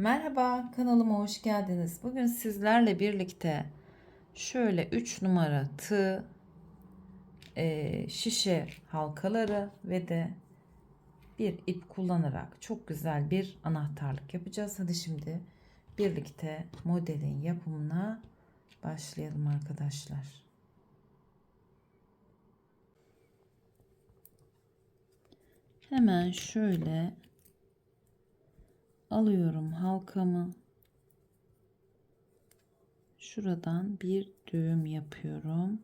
Merhaba kanalıma hoş geldiniz. Bugün sizlerle birlikte şöyle 3 numara tığ, e, şişe halkaları ve de bir ip kullanarak çok güzel bir anahtarlık yapacağız. Hadi şimdi birlikte modelin yapımına başlayalım arkadaşlar. Hemen şöyle alıyorum halkamı. Şuradan bir düğüm yapıyorum.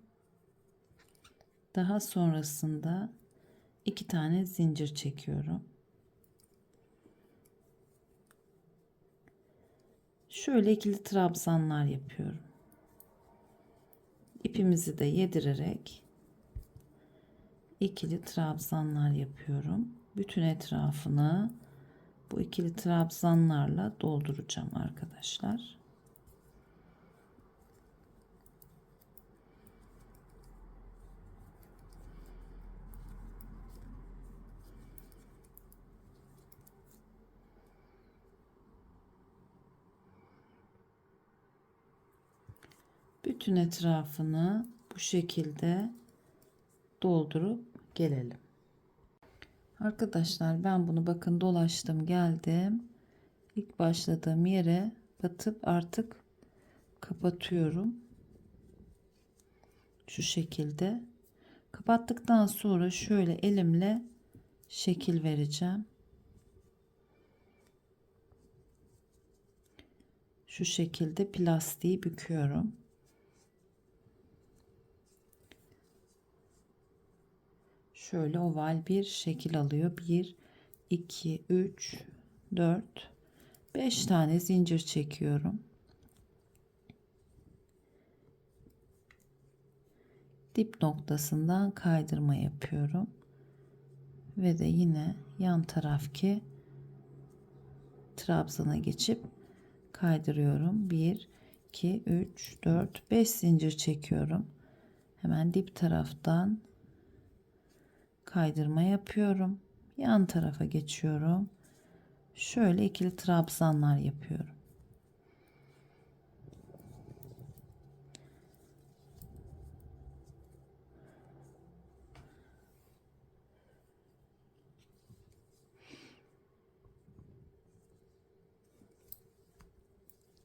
Daha sonrasında iki tane zincir çekiyorum. Şöyle ikili trabzanlar yapıyorum. İpimizi de yedirerek ikili trabzanlar yapıyorum. Bütün etrafını bu ikili trabzanlarla dolduracağım arkadaşlar. Bütün etrafını bu şekilde doldurup gelelim. Arkadaşlar ben bunu bakın dolaştım geldim. İlk başladığım yere batıp artık kapatıyorum. Şu şekilde. Kapattıktan sonra şöyle elimle şekil vereceğim. Şu şekilde plastiği büküyorum. Şöyle oval bir şekil alıyor. 1 2 3 4 5 tane zincir çekiyorum. Dip noktasından kaydırma yapıyorum. Ve de yine yan tarafki trabzana geçip kaydırıyorum. 1 2 3 4 5 zincir çekiyorum. Hemen dip taraftan kaydırma yapıyorum. Yan tarafa geçiyorum. Şöyle ikili trabzanlar yapıyorum.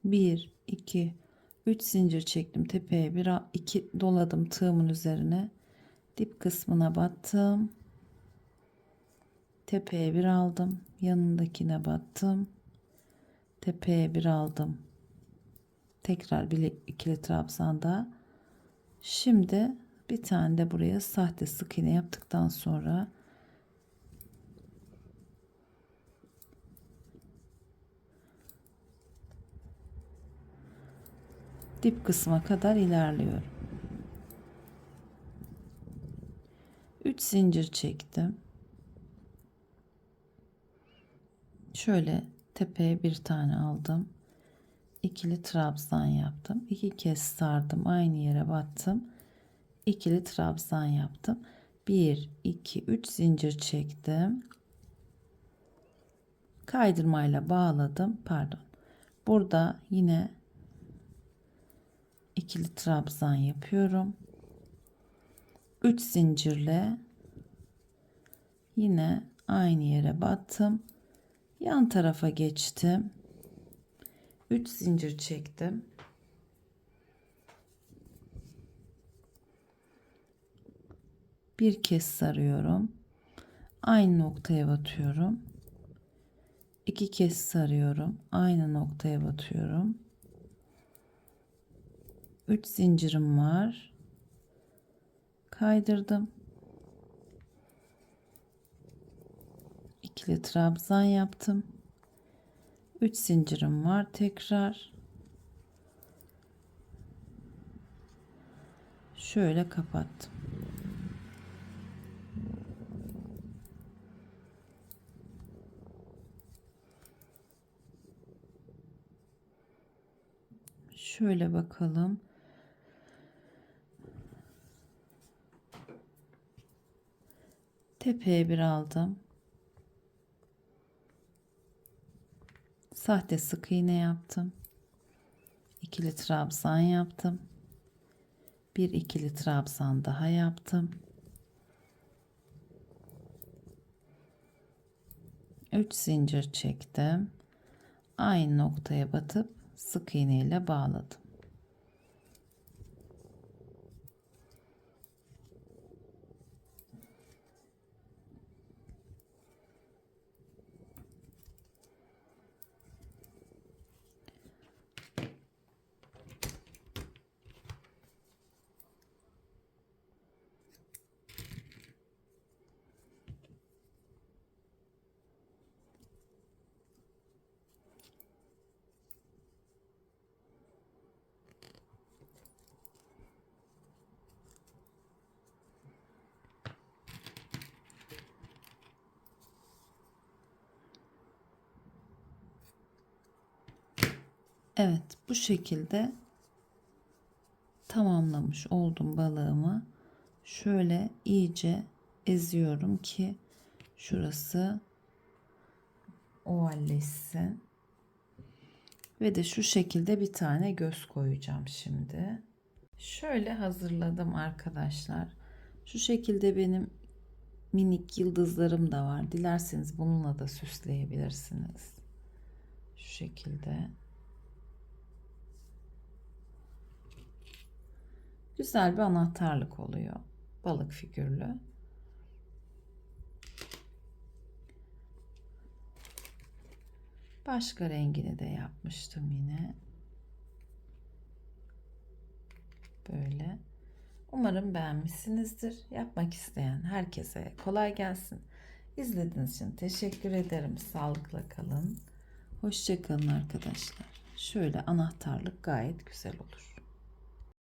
Bir, iki, üç zincir çektim tepeye bir iki doladım tığımın üzerine dip kısmına battım tepeye bir aldım. Yanındakine battım. Tepeye bir aldım. Tekrar bir ikili trabzanda. Şimdi bir tane de buraya sahte sık iğne yaptıktan sonra dip kısma kadar ilerliyorum. 3 zincir çektim şöyle tepeye bir tane aldım. İkili trabzan yaptım. İki kez sardım. Aynı yere battım. İkili trabzan yaptım. 1 2 3 zincir çektim. Kaydırmayla bağladım. Pardon. Burada yine ikili trabzan yapıyorum. 3 zincirle yine aynı yere battım yan tarafa geçtim. 3 zincir çektim. Bir kez sarıyorum. Aynı noktaya batıyorum. İki kez sarıyorum. Aynı noktaya batıyorum. 3 zincirim var. Kaydırdım ikili trabzan yaptım. 3 zincirim var tekrar. Şöyle kapattım. Şöyle bakalım. Tepeye bir aldım Sahte sık iğne yaptım. İkili trabzan yaptım. Bir ikili trabzan daha yaptım. 3 zincir çektim. Aynı noktaya batıp sık iğne ile bağladım. Evet bu şekilde tamamlamış oldum balığımı. Şöyle iyice eziyorum ki şurası ovalleşsin. Ve de şu şekilde bir tane göz koyacağım şimdi. Şöyle hazırladım arkadaşlar. Şu şekilde benim minik yıldızlarım da var. Dilerseniz bununla da süsleyebilirsiniz. Şu şekilde. Güzel bir anahtarlık oluyor. Balık figürlü. Başka rengini de yapmıştım yine. Böyle. Umarım beğenmişsinizdir. Yapmak isteyen herkese kolay gelsin. İzlediğiniz için teşekkür ederim. Sağlıkla kalın. Hoşçakalın arkadaşlar. Şöyle anahtarlık gayet güzel olur.